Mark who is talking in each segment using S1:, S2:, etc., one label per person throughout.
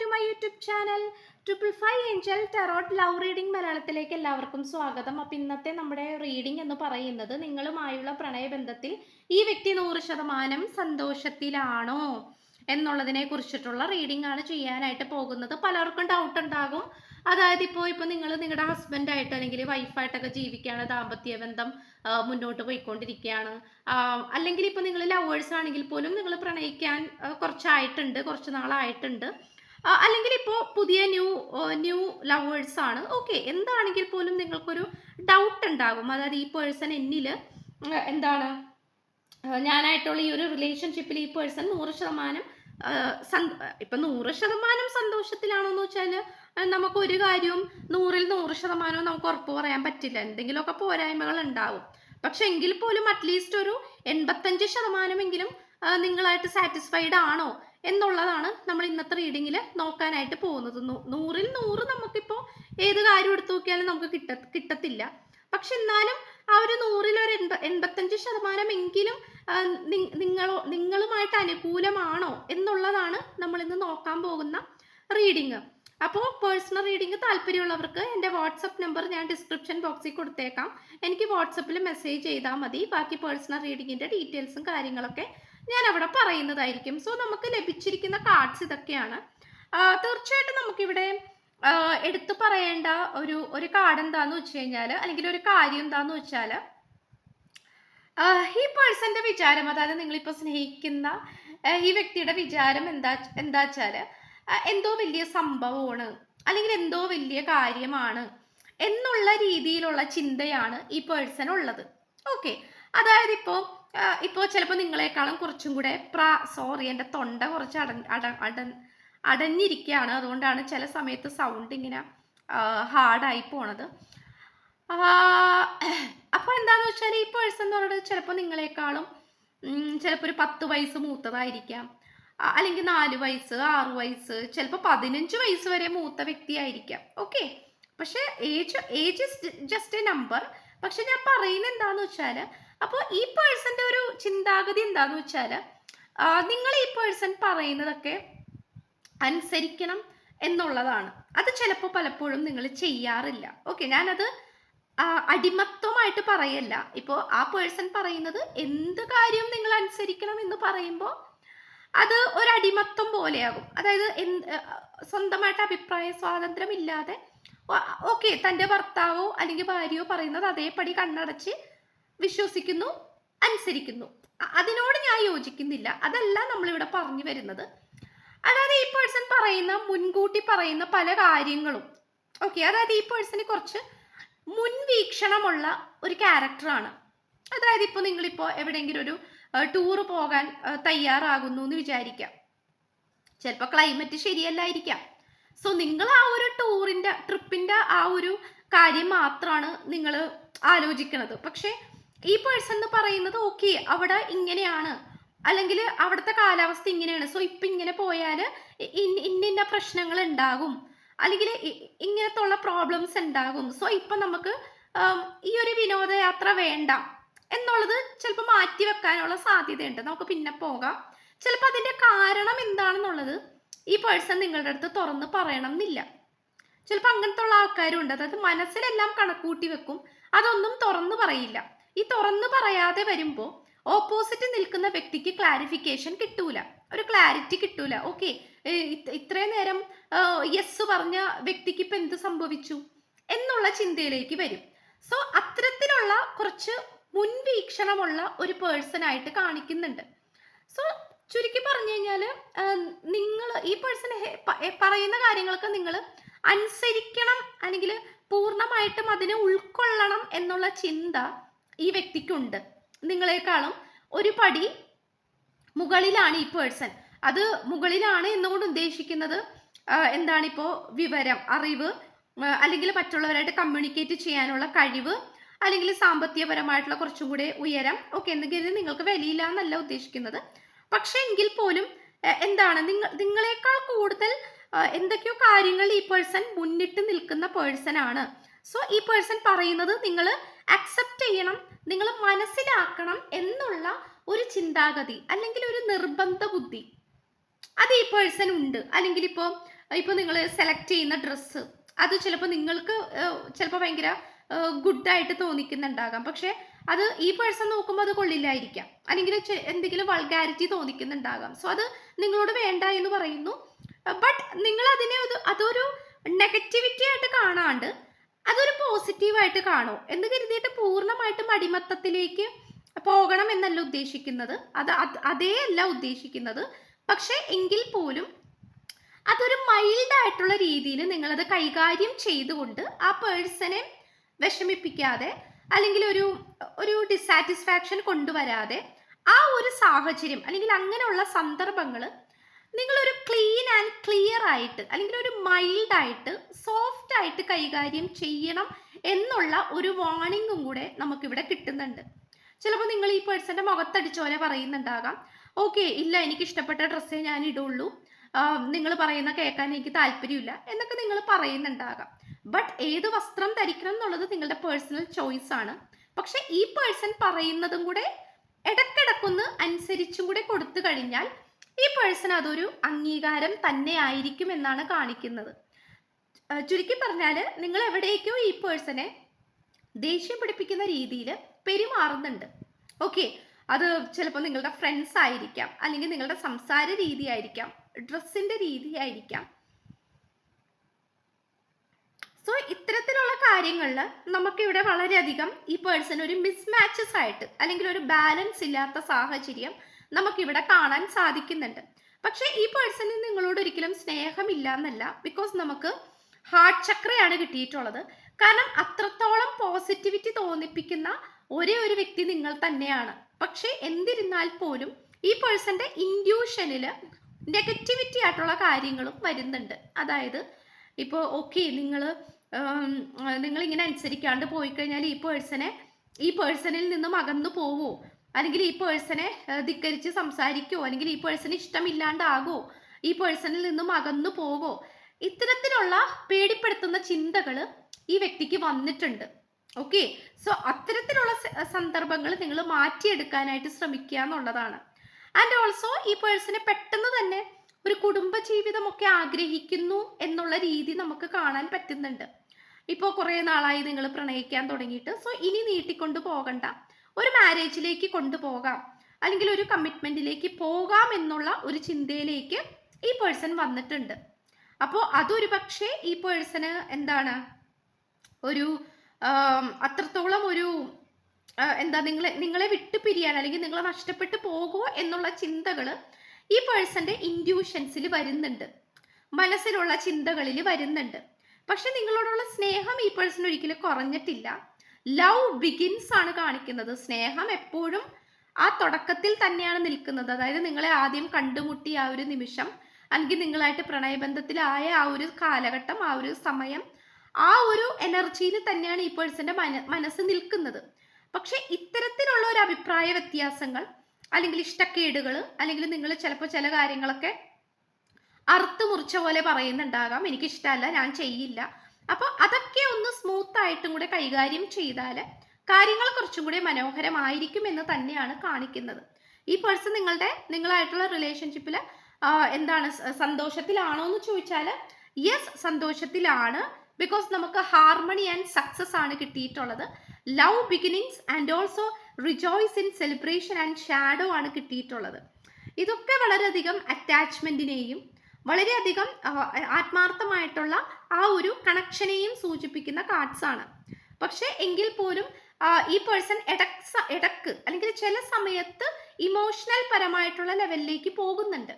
S1: to my YouTube channel triple five angel tarot love reading മലയാളത്തിലേക്ക് എല്ലാവർക്കും സ്വാഗതം അപ്പം ഇന്നത്തെ നമ്മുടെ റീഡിംഗ് എന്ന് പറയുന്നത് നിങ്ങളുമായുള്ള പ്രണയബന്ധത്തിൽ ഈ വ്യക്തി നൂറ് ശതമാനം സന്തോഷത്തിലാണോ എന്നുള്ളതിനെ കുറിച്ചിട്ടുള്ള റീഡിംഗ് ആണ് ചെയ്യാനായിട്ട് പോകുന്നത് പലർക്കും ഡൗട്ട് ഉണ്ടാകും അതായത് ഇപ്പോൾ ഇപ്പോൾ നിങ്ങൾ നിങ്ങളുടെ ഹസ്ബൻഡായിട്ട് അല്ലെങ്കിൽ വൈഫായിട്ടൊക്കെ ജീവിക്കുകയാണ് ദാമ്പത്യ ബന്ധം മുന്നോട്ട് പോയിക്കൊണ്ടിരിക്കുകയാണ് അല്ലെങ്കിൽ ഇപ്പോൾ നിങ്ങൾ ലവേഴ്സ് ആണെങ്കിൽ പോലും നിങ്ങൾ പ്രണയിക്കാൻ കുറച്ചായിട്ടുണ്ട് കുറച്ച് നാളായിട്ടുണ്ട് അല്ലെങ്കിൽ ഇപ്പോൾ പുതിയ ന്യൂ ന്യൂ ലവേഴ്സ് ആണ് ഓക്കെ എന്താണെങ്കിൽ പോലും നിങ്ങൾക്കൊരു ഡൗട്ട് ഉണ്ടാകും അതായത് ഈ പേഴ്സൺ എന്നിൽ എന്താണ് ഞാനായിട്ടുള്ള ഈ ഒരു റിലേഷൻഷിപ്പിൽ ഈ പേഴ്സൺ നൂറ് ശതമാനം ഇപ്പം നൂറ് ശതമാനം സന്തോഷത്തിലാണോ എന്ന് വെച്ചാൽ നമുക്ക് ഒരു കാര്യവും നൂറിൽ നൂറ് ശതമാനവും നമുക്ക് ഉറപ്പ് പറയാൻ പറ്റില്ല എന്തെങ്കിലുമൊക്കെ പോരായ്മകൾ ഉണ്ടാവും പക്ഷെ എങ്കിൽ പോലും അറ്റ്ലീസ്റ്റ് ഒരു എൺപത്തഞ്ച് ശതമാനമെങ്കിലും നിങ്ങളായിട്ട് സാറ്റിസ്ഫൈഡ് ആണോ എന്നുള്ളതാണ് നമ്മൾ ഇന്നത്തെ റീഡിങ്ങിൽ നോക്കാനായിട്ട് പോകുന്നത് നൂറിൽ നൂറ് നമുക്കിപ്പോൾ ഏത് കാര്യം എടുത്തു നോക്കിയാലും നമുക്ക് കിട്ട കിട്ടത്തില്ല പക്ഷെ എന്നാലും ആ ഒരു നൂറിൽ ഒരു എൺപ എൺപത്തഞ്ച് ശതമാനം എങ്കിലും നിങ്ങളോ നിങ്ങളുമായിട്ട് അനുകൂലമാണോ എന്നുള്ളതാണ് നമ്മൾ ഇന്ന് നോക്കാൻ പോകുന്ന റീഡിങ് അപ്പോൾ പേഴ്സണൽ റീഡിംഗ് താല്പര്യമുള്ളവർക്ക് എൻ്റെ വാട്സപ്പ് നമ്പർ ഞാൻ ഡിസ്ക്രിപ്ഷൻ ബോക്സിൽ കൊടുത്തേക്കാം എനിക്ക് വാട്സപ്പിൽ മെസ്സേജ് ചെയ്താൽ മതി ബാക്കി പേഴ്സണൽ റീഡിങ്ങിൻ്റെ ഡീറ്റെയിൽസും കാര്യങ്ങളൊക്കെ ഞാൻ അവിടെ പറയുന്നതായിരിക്കും സോ നമുക്ക് ലഭിച്ചിരിക്കുന്ന കാർഡ്സ് ഇതൊക്കെയാണ് തീർച്ചയായിട്ടും നമുക്കിവിടെ എടുത്തു പറയേണ്ട ഒരു ഒരു കാർഡ് എന്താന്ന് വെച്ച് കഴിഞ്ഞാൽ അല്ലെങ്കിൽ ഒരു കാര്യം എന്താന്ന് വെച്ചാൽ ഈ പേഴ്സന്റെ വിചാരം അതായത് നിങ്ങളിപ്പോൾ സ്നേഹിക്കുന്ന ഈ വ്യക്തിയുടെ വിചാരം എന്താ എന്താ വെച്ചാൽ എന്തോ വലിയ സംഭവമാണ് അല്ലെങ്കിൽ എന്തോ വലിയ കാര്യമാണ് എന്നുള്ള രീതിയിലുള്ള ചിന്തയാണ് ഈ പേഴ്സൺ ഉള്ളത് ഓക്കെ അതായത് ഇപ്പോൾ ഇപ്പോൾ ചിലപ്പോൾ നിങ്ങളെക്കാളും കുറച്ചും കൂടെ പ്രാ സോറി എൻ്റെ തൊണ്ട കുറച്ച് അട അട അട അടഞ്ഞിരിക്കുകയാണ് അതുകൊണ്ടാണ് ചില സമയത്ത് സൗണ്ട് ഇങ്ങനെ ഹാർഡായി പോണത് അപ്പോൾ എന്താണെന്ന് വെച്ചാൽ ഈ പേഴ്സൺ എന്ന് പറയുന്നത് ചിലപ്പോൾ നിങ്ങളെക്കാളും ചിലപ്പോൾ ഒരു പത്ത് വയസ്സ് മൂത്തതായിരിക്കാം അല്ലെങ്കിൽ നാല് വയസ്സ് ആറ് വയസ്സ് ചിലപ്പോൾ പതിനഞ്ച് വയസ്സ് വരെ മൂത്ത വ്യക്തിയായിരിക്കാം ഓക്കെ പക്ഷെ age age is just a number പക്ഷെ ഞാൻ പറയുന്നത് എന്താന്ന് വെച്ചാൽ അപ്പോൾ ഈ പേഴ്സൺ ചിന്താഗതി എന്താന്ന് വെച്ചാൽ നിങ്ങൾ ഈ പേഴ്സൺ പറയുന്നതൊക്കെ അനുസരിക്കണം എന്നുള്ളതാണ് അത് ചിലപ്പോൾ പലപ്പോഴും നിങ്ങൾ ചെയ്യാറില്ല ഓക്കെ ഞാനത് അടിമത്വമായിട്ട് പറയല്ല ഇപ്പോൾ ആ പേഴ്സൺ പറയുന്നത് എന്ത് കാര്യവും നിങ്ങൾ അനുസരിക്കണം എന്ന് പറയുമ്പോൾ അത് ഒരു അടിമത്വം പോലെയാകും അതായത് സ്വന്തമായിട്ട് അഭിപ്രായ സ്വാതന്ത്ര്യം ഇല്ലാതെ ഓക്കെ തൻ്റെ ഭർത്താവോ അല്ലെങ്കിൽ ഭാര്യയോ പറയുന്നത് അതേപടി കണ്ണടച്ച് വിശ്വസിക്കുന്നു അനുസരിക്കുന്നു അതിനോട് ഞാൻ യോജിക്കുന്നില്ല അതല്ല നമ്മളിവിടെ പറഞ്ഞു വരുന്നത് അതായത് ഈ പേഴ്സൺ പറയുന്ന മുൻകൂട്ടി പറയുന്ന പല കാര്യങ്ങളും ഓക്കെ അതായത് ഈ പേഴ്സണ് കുറച്ച് മുൻവീക്ഷണമുള്ള ഒരു ക്യാരക്ടറാണ് അതായത് ഇപ്പോൾ നിങ്ങളിപ്പോൾ എവിടെയെങ്കിലും ഒരു ടൂറ് പോകാൻ തയ്യാറാകുന്നു എന്ന് വിചാരിക്കാം ചിലപ്പോൾ ക്ലൈമറ്റ് ശരിയല്ലായിരിക്കാം സോ നിങ്ങൾ ആ ഒരു ടൂറിൻ്റെ ട്രിപ്പിൻ്റെ ആ ഒരു കാര്യം മാത്രമാണ് നിങ്ങൾ ആലോചിക്കുന്നത് പക്ഷേ ഈ പേഴ്സൺ എന്ന് പറയുന്നത് ഓക്കെ അവിടെ ഇങ്ങനെയാണ് അല്ലെങ്കിൽ അവിടുത്തെ കാലാവസ്ഥ ഇങ്ങനെയാണ് സോ ഇപ്പം ഇങ്ങനെ പോയാൽ ഇന്ന ഇന്ന പ്രശ്നങ്ങൾ ഉണ്ടാകും അല്ലെങ്കിൽ ഉള്ള പ്രോബ്ലംസ് ഉണ്ടാകും സോ ഇപ്പം നമുക്ക് ഈ ഒരു വിനോദയാത്ര വേണ്ട എന്നുള്ളത് ചിലപ്പോൾ മാറ്റി വെക്കാനുള്ള സാധ്യതയുണ്ട് നമുക്ക് പിന്നെ പോകാം ചിലപ്പോൾ അതിൻ്റെ കാരണം എന്താണെന്നുള്ളത് ഈ പേഴ്സൺ നിങ്ങളുടെ അടുത്ത് തുറന്ന് പറയണം എന്നില്ല ചിലപ്പോൾ അങ്ങനത്തെ ഉള്ള ആൾക്കാരും ഉണ്ട് അതായത് മനസ്സിലെല്ലാം കണക്കൂട്ടി വെക്കും അതൊന്നും തുറന്നു പറയില്ല ഈ തുറന്നു പറയാതെ വരുമ്പോൾ ഓപ്പോസിറ്റ് നിൽക്കുന്ന വ്യക്തിക്ക് ക്ലാരിഫിക്കേഷൻ കിട്ടൂല ഒരു ക്ലാരിറ്റി കിട്ടൂല ഓക്കെ ഇത്രയും നേരം യെസ് പറഞ്ഞ വ്യക്തിക്ക് ഇപ്പം എന്ത് സംഭവിച്ചു എന്നുള്ള ചിന്തയിലേക്ക് വരും സോ അത്തരത്തിലുള്ള കുറച്ച് മുൻവീക്ഷണമുള്ള ഒരു പേഴ്സൺ ആയിട്ട് കാണിക്കുന്നുണ്ട് സോ ചുരുക്കി പറഞ്ഞു കഴിഞ്ഞാൽ നിങ്ങൾ ഈ പേഴ്സൺ പറയുന്ന കാര്യങ്ങളൊക്കെ നിങ്ങൾ അനുസരിക്കണം അല്ലെങ്കിൽ പൂർണ്ണമായിട്ടും അതിനെ ഉൾക്കൊള്ളണം എന്നുള്ള ചിന്ത ഈ വ്യക്തിക്കുണ്ട് നിങ്ങളെക്കാളും ഒരു പടി മുകളിലാണ് ഈ പേഴ്സൺ അത് മുകളിലാണ് എന്നുകൊണ്ട് ഉദ്ദേശിക്കുന്നത് എന്താണിപ്പോൾ വിവരം അറിവ് അല്ലെങ്കിൽ മറ്റുള്ളവരായിട്ട് കമ്മ്യൂണിക്കേറ്റ് ചെയ്യാനുള്ള കഴിവ് അല്ലെങ്കിൽ സാമ്പത്തികപരമായിട്ടുള്ള കുറച്ചും കൂടെ ഉയരം ഒക്കെ എന്തെങ്കിലും നിങ്ങൾക്ക് വിലയില്ല എന്നല്ല ഉദ്ദേശിക്കുന്നത് പക്ഷേ എങ്കിൽ പോലും എന്താണ് നിങ്ങൾ നിങ്ങളെക്കാൾ കൂടുതൽ എന്തൊക്കെയോ കാര്യങ്ങൾ ഈ പേഴ്സൺ മുന്നിട്ട് നിൽക്കുന്ന പേഴ്സൺ ആണ് സോ ഈ പേഴ്സൺ പറയുന്നത് നിങ്ങൾ അക്സെപ്റ്റ് ചെയ്യണം നിങ്ങൾ മനസ്സിലാക്കണം എന്നുള്ള ഒരു ചിന്താഗതി അല്ലെങ്കിൽ ഒരു നിർബന്ധ ബുദ്ധി അത് ഈ പേഴ്സൺ ഉണ്ട് അല്ലെങ്കിൽ ഇപ്പോൾ ഇപ്പോൾ നിങ്ങൾ സെലക്ട് ചെയ്യുന്ന ഡ്രസ്സ് അത് ചിലപ്പോൾ നിങ്ങൾക്ക് ചിലപ്പോൾ ഭയങ്കര ഗുഡായിട്ട് തോന്നിക്കുന്നുണ്ടാകാം പക്ഷെ അത് ഈ പേഴ്സൺ നോക്കുമ്പോൾ അത് കൊള്ളില്ലായിരിക്കാം അല്ലെങ്കിൽ എന്തെങ്കിലും വൾഗാരിറ്റി തോന്നിക്കുന്നുണ്ടാകാം സോ അത് നിങ്ങളോട് വേണ്ട എന്ന് പറയുന്നു ബട്ട് നിങ്ങൾ അതിനെ അതൊരു നെഗറ്റിവിറ്റി ആയിട്ട് കാണാണ്ട് അതൊരു പോസിറ്റീവായിട്ട് കാണൂ എന്ന് കരുതിയിട്ട് പൂർണ്ണമായിട്ടും അടിമത്തത്തിലേക്ക് പോകണം എന്നല്ല ഉദ്ദേശിക്കുന്നത് അത് അതേ അല്ല ഉദ്ദേശിക്കുന്നത് പക്ഷേ എങ്കിൽ പോലും അതൊരു മൈൽഡ് ആയിട്ടുള്ള രീതിയിൽ നിങ്ങളത് കൈകാര്യം ചെയ്തുകൊണ്ട് ആ പേഴ്സണെ വിഷമിപ്പിക്കാതെ അല്ലെങ്കിൽ ഒരു ഒരു ഡിസാറ്റിസ്ഫാക്ഷൻ കൊണ്ടുവരാതെ ആ ഒരു സാഹചര്യം അല്ലെങ്കിൽ അങ്ങനെയുള്ള സന്ദർഭങ്ങൾ നിങ്ങളൊരു ക്ലീൻ ആൻഡ് ക്ലിയർ ആയിട്ട് അല്ലെങ്കിൽ ഒരു മൈൽഡ് ആയിട്ട് സോഫ്റ്റ് ആയിട്ട് കൈകാര്യം ചെയ്യണം എന്നുള്ള ഒരു വാണിങ്ങും കൂടെ നമുക്കിവിടെ കിട്ടുന്നുണ്ട് ചിലപ്പോൾ നിങ്ങൾ ഈ പേഴ്സന്റെ മുഖത്തടിച്ച പോലെ പറയുന്നുണ്ടാകാം ഓക്കെ ഇല്ല എനിക്ക് ഇഷ്ടപ്പെട്ട ഡ്രസ്സേ ഞാൻ ഇടുള്ളൂ നിങ്ങൾ പറയുന്ന കേൾക്കാൻ എനിക്ക് താല്പര്യമില്ല എന്നൊക്കെ നിങ്ങൾ പറയുന്നുണ്ടാകാം ബട്ട് ഏത് വസ്ത്രം ധരിക്കണം എന്നുള്ളത് നിങ്ങളുടെ പേഴ്സണൽ ചോയ്സ് ആണ് പക്ഷെ ഈ പേഴ്സൺ പറയുന്നതും കൂടെ ഇടക്കിടക്കൊന്ന് അനുസരിച്ചും കൂടെ കൊടുത്തു കഴിഞ്ഞാൽ ഈ പേഴ്സൺ അതൊരു അംഗീകാരം തന്നെ ആയിരിക്കും എന്നാണ് കാണിക്കുന്നത് ചുരുക്കി പറഞ്ഞാൽ നിങ്ങൾ എവിടേക്കോ ഈ പേഴ്സണെ ദേഷ്യം പിടിപ്പിക്കുന്ന രീതിയിൽ പെരുമാറുന്നുണ്ട് ഓക്കെ അത് ചിലപ്പോൾ നിങ്ങളുടെ ഫ്രണ്ട്സ് ആയിരിക്കാം അല്ലെങ്കിൽ നിങ്ങളുടെ സംസാര രീതി ആയിരിക്കാം ഡ്രസ്സിന്റെ രീതി ആയിരിക്കാം സോ ഇത്തരത്തിലുള്ള കാര്യങ്ങളിൽ നമുക്കിവിടെ വളരെയധികം ഈ പേഴ്സൺ ഒരു മിസ്മാച്ചസ് ആയിട്ട് അല്ലെങ്കിൽ ഒരു ബാലൻസ് ഇല്ലാത്ത സാഹചര്യം നമുക്കിവിടെ കാണാൻ സാധിക്കുന്നുണ്ട് പക്ഷേ ഈ പേഴ്സണിന് നിങ്ങളോട് ഒരിക്കലും സ്നേഹമില്ല എന്നല്ല ബിക്കോസ് നമുക്ക് ഹാർട്ട് ചക്രയാണ് കിട്ടിയിട്ടുള്ളത് കാരണം അത്രത്തോളം പോസിറ്റിവിറ്റി തോന്നിപ്പിക്കുന്ന ഒരേ ഒരു വ്യക്തി നിങ്ങൾ തന്നെയാണ് പക്ഷേ എന്തിരുന്നാൽ പോലും ഈ പേഴ്സന്റെ ഇൻഡ്യൂഷനിൽ നെഗറ്റിവിറ്റി ആയിട്ടുള്ള കാര്യങ്ങളും വരുന്നുണ്ട് അതായത് ഇപ്പോൾ ഓക്കെ നിങ്ങൾ നിങ്ങളിങ്ങനെ അനുസരിക്കാണ്ട് പോയി കഴിഞ്ഞാൽ ഈ പേഴ്സനെ ഈ പേഴ്സണിൽ നിന്നും അകന്നു പോവോ അല്ലെങ്കിൽ ഈ പേഴ്സണെ ധിക്കരിച്ച് സംസാരിക്കുമോ അല്ലെങ്കിൽ ഈ പേഴ്സൺ ഇഷ്ടമില്ലാണ്ടാകോ ഈ പേഴ്സണിൽ നിന്നും അകന്നു പോകോ ഇത്തരത്തിലുള്ള പേടിപ്പെടുത്തുന്ന ചിന്തകൾ ഈ വ്യക്തിക്ക് വന്നിട്ടുണ്ട് ഓക്കെ സോ അത്തരത്തിലുള്ള സന്ദർഭങ്ങൾ നിങ്ങൾ മാറ്റിയെടുക്കാനായിട്ട് ശ്രമിക്കുക എന്നുള്ളതാണ് ആൻഡ് ഓൾസോ ഈ പേഴ്സണെ പെട്ടെന്ന് തന്നെ ഒരു കുടുംബ ജീവിതമൊക്കെ ആഗ്രഹിക്കുന്നു എന്നുള്ള രീതി നമുക്ക് കാണാൻ പറ്റുന്നുണ്ട് ഇപ്പോൾ കുറേ നാളായി നിങ്ങൾ പ്രണയിക്കാൻ തുടങ്ങിയിട്ട് സോ ഇനി നീട്ടിക്കൊണ്ട് പോകണ്ട ഒരു മാരേജിലേക്ക് കൊണ്ടുപോകാം അല്ലെങ്കിൽ ഒരു കമ്മിറ്റ്മെന്റിലേക്ക് പോകാം എന്നുള്ള ഒരു ചിന്തയിലേക്ക് ഈ പേഴ്സൺ വന്നിട്ടുണ്ട് അപ്പോൾ അതൊരു പക്ഷേ ഈ പേഴ്സണ് എന്താണ് ഒരു അത്രത്തോളം ഒരു എന്താ നിങ്ങളെ നിങ്ങളെ വിട്ടു പിരിയാൻ അല്ലെങ്കിൽ നിങ്ങളെ നഷ്ടപ്പെട്ടു പോകുമോ എന്നുള്ള ചിന്തകൾ ഈ പേഴ്സന്റെ ഇൻഡ്യൂഷൻസിൽ വരുന്നുണ്ട് മനസ്സിലുള്ള ചിന്തകളിൽ വരുന്നുണ്ട് പക്ഷെ നിങ്ങളോടുള്ള സ്നേഹം ഈ പേഴ്സൺ ഒരിക്കലും കുറഞ്ഞിട്ടില്ല ലവ് ബിഗിൻസ് ആണ് കാണിക്കുന്നത് സ്നേഹം എപ്പോഴും ആ തുടക്കത്തിൽ തന്നെയാണ് നിൽക്കുന്നത് അതായത് നിങ്ങളെ ആദ്യം കണ്ടുമുട്ടിയ ആ ഒരു നിമിഷം അല്ലെങ്കിൽ നിങ്ങളായിട്ട് പ്രണയബന്ധത്തിലായ ആ ഒരു കാലഘട്ടം ആ ഒരു സമയം ആ ഒരു എനർജിയിൽ തന്നെയാണ് ഈ പേഴ്സന്റെ മനസ്സ് നിൽക്കുന്നത് പക്ഷെ ഇത്തരത്തിലുള്ള ഒരു അഭിപ്രായ വ്യത്യാസങ്ങൾ അല്ലെങ്കിൽ ഇഷ്ടക്കേടുകൾ അല്ലെങ്കിൽ നിങ്ങൾ ചിലപ്പോൾ ചില കാര്യങ്ങളൊക്കെ അറുത്ത് മുറിച്ച പോലെ പറയുന്നുണ്ടാകാം എനിക്കിഷ്ടമല്ല ഞാൻ ചെയ്യില്ല അപ്പോൾ അതൊക്കെ ഒന്ന് സ്മൂത്ത് ആയിട്ടും കൂടെ കൈകാര്യം ചെയ്താൽ കാര്യങ്ങൾ കുറച്ചും കൂടെ മനോഹരമായിരിക്കും എന്ന് തന്നെയാണ് കാണിക്കുന്നത് ഈ പേഴ്സൺ നിങ്ങളുടെ നിങ്ങളായിട്ടുള്ള റിലേഷൻഷിപ്പിൽ എന്താണ് സന്തോഷത്തിലാണോ എന്ന് ചോദിച്ചാൽ യെസ് സന്തോഷത്തിലാണ് ബിക്കോസ് നമുക്ക് ഹാർമണി ആൻഡ് സക്സസ് ആണ് കിട്ടിയിട്ടുള്ളത് love beginnings and also rejoice in celebration and shadow ആണ് കിട്ടിയിട്ടുള്ളത് ഇതൊക്കെ വളരെയധികം അറ്റാച്ച്മെന്റിനെയും വളരെയധികം ആത്മാർത്ഥമായിട്ടുള്ള ആ ഒരു കണക്ഷനെയും സൂചിപ്പിക്കുന്ന കാർഡ്സ് ആണ് പക്ഷെ എങ്കിൽ പോലും ഈ പേഴ്സൺ ഇടക്ക് ഇടക്ക് അല്ലെങ്കിൽ ചില സമയത്ത് ഇമോഷണൽ പരമായിട്ടുള്ള ലെവലിലേക്ക് പോകുന്നുണ്ട്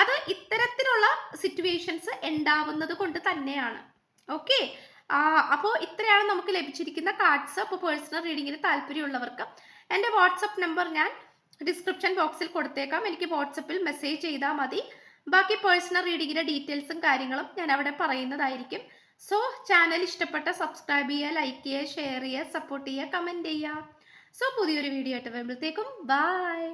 S1: അത് ഇത്തരത്തിലുള്ള സിറ്റുവേഷൻസ് ഉണ്ടാവുന്നത് കൊണ്ട് തന്നെയാണ് ഓക്കെ അപ്പോൾ ഇത്രയാണ് നമുക്ക് ലഭിച്ചിരിക്കുന്ന കാർഡ്സ് അപ്പോൾ പേഴ്സണൽ റീഡിങ്ങിന് താല്പര്യമുള്ളവർക്ക് എൻ്റെ വാട്സപ്പ് നമ്പർ ഞാൻ ഡിസ്ക്രിപ്ഷൻ ബോക്സിൽ കൊടുത്തേക്കാം എനിക്ക് വാട്സപ്പിൽ മെസ്സേജ് ചെയ്താൽ മതി ബാക്കി പേഴ്സണൽ റീഡിങ്ങിൻ്റെ ഡീറ്റെയിൽസും കാര്യങ്ങളും ഞാൻ അവിടെ പറയുന്നതായിരിക്കും സോ ചാനൽ ഇഷ്ടപ്പെട്ട സബ്സ്ക്രൈബ് ചെയ്യുക ലൈക്ക് ചെയ്യുക ഷെയർ ചെയ്യുക സപ്പോർട്ട് ചെയ്യുക കമൻറ്റ് ചെയ്യുക സോ പുതിയൊരു വീഡിയോ ആയിട്ട് വരുമ്പോഴത്തേക്കും ബായ്